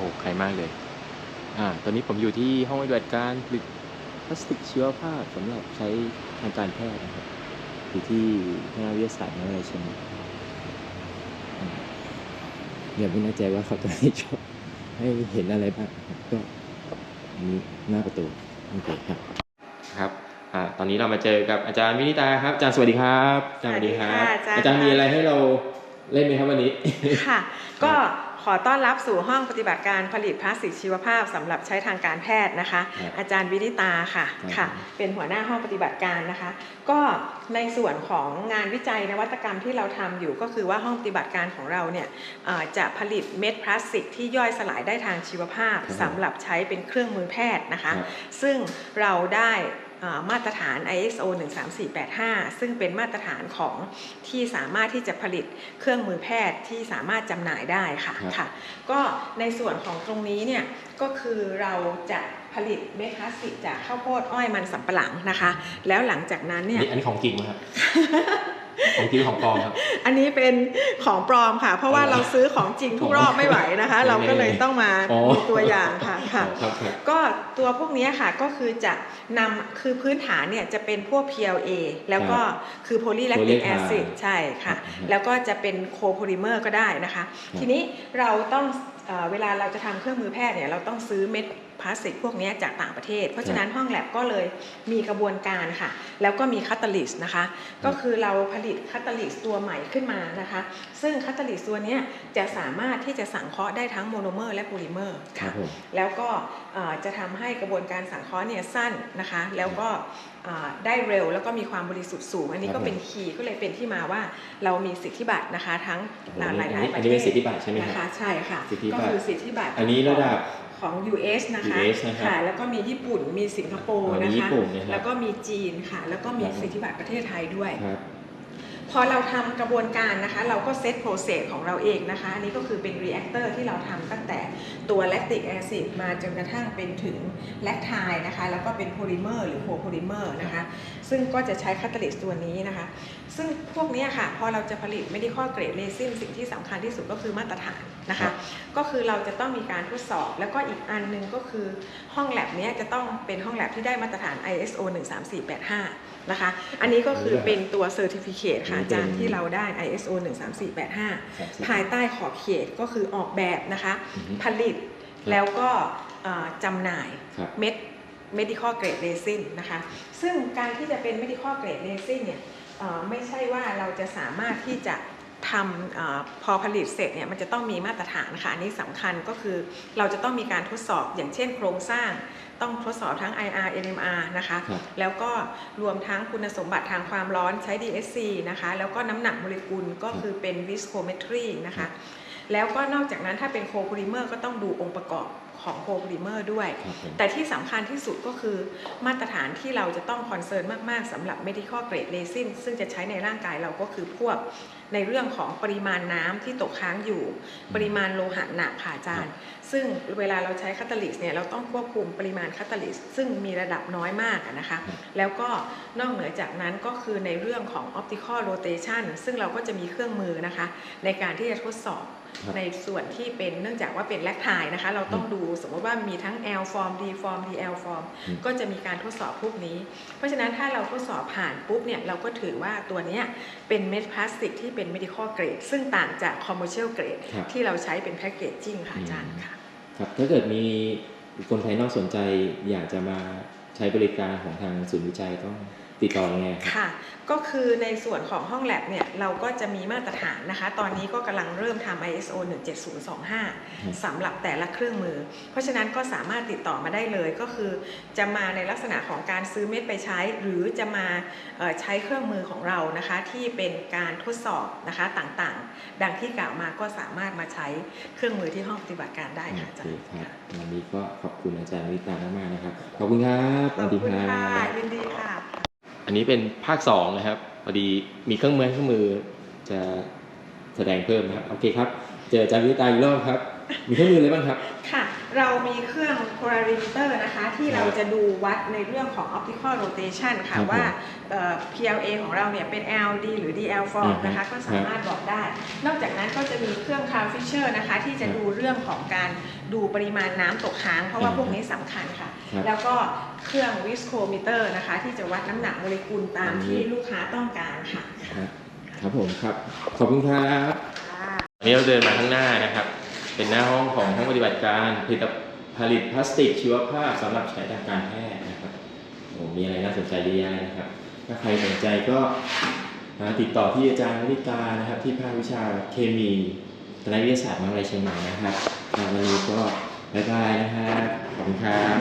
อ้ใครมากเลย อ่า ตอนนี้ผมอยู่ที่ห้องปฏิบัติการผลิตพลาสติกชีวภาพสำหรับใช้ทางการแพทย์นะครับอยู่ที่คณะวิทยาศาสตร์มหาวิทยาลัยเชียงใหม่อืมยังไม่แน่ใจว่าเขาจะให้ชอบให้เห็นอะไรบ้างนะครับก็อันนี้หน้าประตูโอเคครับครับอ่าตอนนี้เรามาเจอกับอาจารย์วินิตาครับอาจารย์สวัสดีครับอาจารย์สวัสดีครับสวัสดีค่ะอาจารย์อาจารย์มีอะไรให้เราเล่นไหมครับวันนี้ค่ะ ก็ ขอต้อนรับสู่ห้องปฏิบัติการผลิตพลาสติกชีวภาพสำหรับใช้ทางการแพทย์นะคะครับอาจารย์วินิตาค่ะครับค่ะ เป็นหัวหน้าห้องปฏิบัติการนะคะ ก็ในส่วนของงานวิจัยนวัตกรรมที่เราทำอยู่ก็คือว่าห้องปฏิบัติการของเราเนี่ยเอ่อจะผลิตเม็ดพลาสติกที่ย่อยสลายได้ทางชีวภาพครับสำหรับใช้เป็นเครื่องมือแพทย์นะคะครับซึ่งเราได้เอ่อ มาตรฐาน ISO 13485 ซึ่งเป็นมาตรฐานของที่สามารถที่จะผลิตเครื่องมือแพทย์ที่สามารถจำหน่ายได้ค่ะครับค่ะ ก็ในส่วนของตรงนี้เนี่ยก็คือเราจะผลิตเม็ดพลาสติกจากข้าวโพดอ้อยมันสำปะหลังนะคะ แล้วหลังจากนั้นเนี่ยนี่อันนี้ของจริงไหมครับ ของจริงหรือของปลอมครับ อันนี้เป็นของปลอมค่ะ เพราะว่าอ๋อเราซื้อของจริงทุกรอบไม่ไหวนะคะอ๋อเราก็เลยต้องมาอ๋อมีตัวอย่างค่ะค่ะครับครับก็ตัวพวกนี้ค่ะก็คือจะนำคือพื้นฐานเนี่ยจะเป็นพวก PLA แล้วก็คือ polylactic Polyethylene acid ใช่ค่ะครับแล้วก็จะเป็นโคโพลิเมอร์ก็ได้นะคะ ทีนี้เราต้องเอ่อเวลาเราจะทำเครื่องมือแพทย์เนี่ยเราต้องซื้อเม็ด พลาสติกพวกนี้จากต่างประเทศ เพราะฉะนั้นห้องแลบก็เลยมีกระบวนการค่ะ แล้วก็มีคัตตาลิสนะคะ ก็คือเราผลิตคัตตาลิสตัวใหม่ขึ้นมานะคะ ซึ่งคัตตาลิสตัวเนี้ยจะสามารถที่จะสังเคราะห์ได้ทั้งโมโนเมอร์และโพลิเมอร์ครัค่ะบผมแล้วก็เอ่อจะทำให้กระบวนการสังเคราะห์เนี่ยสั้นนะคะ แล้วก็เอ่อได้เร็วแล้วก็มีความบริสุทธิ์สูง อันนี้ครัก็บผมเป็นคีย์ก็เลยเป็นที่มาว่าเรามีสิทธิบัตรนะคะ ทั้งหลายหลายอันนี้ประอันเทนี้ศเป็นสิทธิบัตรใช่ไหมนะครัคะบใช่ค่ะสิทธิก็บัตรคือสิทธิบัตรอันนี้ระดับ ของ US นะคะ US นะครับค่ะ แล้วก็มีญี่ปุ่น มีสิงคโปร์อ๋อมีนะญี่คะ ปุ่นนะครับแล้วก็มีจีนค่ะ แล้วก็มีครับผมสิทธิบัตรประเทศไทยด้วย ครับ พอเราทำกระบวนการนะคะ เราก็เซตโปรเซสของเราเองนะคะ อันนี้ก็คือเป็นรีแอคเตอร์ที่เราทำตั้งแต่ ตัวแลคติกแอซิดมาจนกระทั่งเป็นถึงแลคไทนะคะ แล้วก็เป็นโพลิเมอร์หรือโคโพลิเมอร์นะคะ ซึ่งก็จะใช้คัตตาลิสตัวนี้นะคะ ซึ่งพวกเนี้ยค่ะ พอเราจะผลิต medical grade resin สิ่งที่สำคัญที่สุดก็คือมาตรฐานนะครัคะบก็คือเราจะต้องมีการทดสอบ แล้วก็อีกอันหนึงก็คือห้องแลบเนี้ยจะต้องเป็นห้องแลบที่ได้มาตรฐาน ISO 13485 นะคะ อันนี้ก็คือเป็นตัว certificate ค่ะอาจารย์ที่เราได้ ISO 13485 ภายใต้ขอบเขตก็คือออกแบบนะคะอือฮึผลิต แล้วก็เอ่อจำหน่ายครับเม็ด medical grade resin นะคะ ซึ่งการที่จะเป็น medical grade resin เนี่ยเอ่อไม่ใช่ว่าเราจะสามารถที่จะทำเออพอผลิตเสร็จเนี่ยมันจะต้องมีมาตรฐานนะคะอันนี้สำคัญก็คือเราจะต้องมีการทดสอบอย่างเช่น โครงสร้างต้องทดสอบทั้ง IR NMR นะคะครับแล้วก็รวมทั้งคุณสมบัติทางความร้อนใช้ DSC นะคะ แล้วก็น้ำหนักโมเลกุลก็คือเป็น viscometry นะคะ แล้วก็นอกจากนั้นถ้าเป็นโคโพลิเมอร์ก็ต้องดูองค์ประกอบของโคโพลิเมอร์ด้วยครับผมแต่ที่สำคัญที่สุดก็คือมาตรฐานที่เราจะต้องคอนเซิร์นมากๆสำหรับ medical grade resin ซึ่งจะใช้ในร่างกายเราก็คือพวกในเรื่องของปริมาณน้ำที่ตกค้างอยู่ ปริมาณโลหะหนักค่ะอาจารย์ ซึ่งเวลาเราใช้คัตตาลิสเนี่ยเราต้องควบคุมปริมาณคัตตาลิสซึ่งมีระดับน้อยมากอะนะคะ แล้วก็นอกเหนือจากนั้นก็คือในเรื่องของ optical rotation ซึ่งเราก็จะมีเครื่องมือนะคะ ในการที่จะทดสอบครับ ในส่วนที่เป็นเนื่องจากว่าเป็นแลคไทนะคะ เราต้องดูสมมติว่ามีทั้ง L form D form TL form อืมก็จะมีการทดสอบพวกนี้ เพราะฉะนั้นถ้าเราทดสอบผ่านปุ๊บเนี่ยเราก็ถือว่าตัวเนี้ยเป็นเม็ดพลาสติกที่เป็น medical grade ซึ่งต่างจาก commercial grade ครับที่เราใช้เป็นแพ็กเกจจิ้งค่ะอาจารย์ค่ะครับถ้าเกิดมีคนภายนอกสนใจอยากจะมาใช้บริการของทางศูนย์วิจัยต้อง ติดต่อยังไงครับค่ะ ก็คือในส่วนของห้องแลบเนี่ยเราก็จะมีมาตรฐานนะคะ ตอนนี้ก็กำลังเริ่มทำ ISO 17025สำหรับแต่ละเครื่องมือ เพราะฉะนั้นก็สามารถติดต่อมาได้เลยก็คือ จะมาในลักษณะของการซื้อเม็ดไปใช้ หรือจะมาเอ่อใช้เครื่องมือของเรานะคะ ที่เป็นการทดสอบนะคะต่างๆ ดังที่กล่าวมาก็สามารถมาใช้เครื่องมือที่ห้องปฏิบัติการได้ค่ะอาโอจาเครย์ครับวันนี้ก็ขอบคุณอาจารย์วิตามากๆนะครับขอบคุณครับสขอวับสดีคุณครัค่ะบยินดีค่ะ อันนี้เป็นภาคสองนะครับพอดีมีเครื่องมือให้เครื่องมือจะแสดงเพิ่มนะครับ โอเคครับ เจออาจารย์วิตาอีกรอบครับ มีเครื่องมืออะไรบ้างครับ ค่ะ เรามีเครื่อง polarimeter นะคะ ที่เราจะดูวัดในเรื่องของ optical rotation ค่ะครับผมว่าเอ่อ PLA ของเราเนี่ยเป็น LD หรือ DL form อืมนะคะก็สามารถบอกได้ นอกจากนั้นก็จะมีเครื่อง c a r Fisher นะคะ ที่จะครับดูเรื่องของการดูปริมาณน้ำตกค้าง เพราะว่าอืมพวกนี้สำคัญค่ะ ครับ แล้วก็เครื่อง viscometer นะคะ ที่จะวัดน้ำหนักโมเลกุลตามอันนี้ที่ลูกค้าต้องการค่ะ ครับ ครับผมครับ ขอบคุณครับ ค่ะ อันนี้เราเดินมาข้างหน้านะครับ เป็นหน้าห้องของห้องปฏิบัติการผลิตผลิตพลาสติกชีวภาพสำหรับใช้ทางการแพทย์นะครับโอ้มีอะไรน่าสนใจเยอะแยะนะครับ ถ้าใครสนใจก็มาติดต่อที่อาจารย์วิกานะครับ ที่ภาควิชาเคมีคณะวิทยาศาสตร์มหาวิทยาลัยเชียงใหม่นะครับวันนี้ก็บ๊ายบายนะครับขอบคุณครับ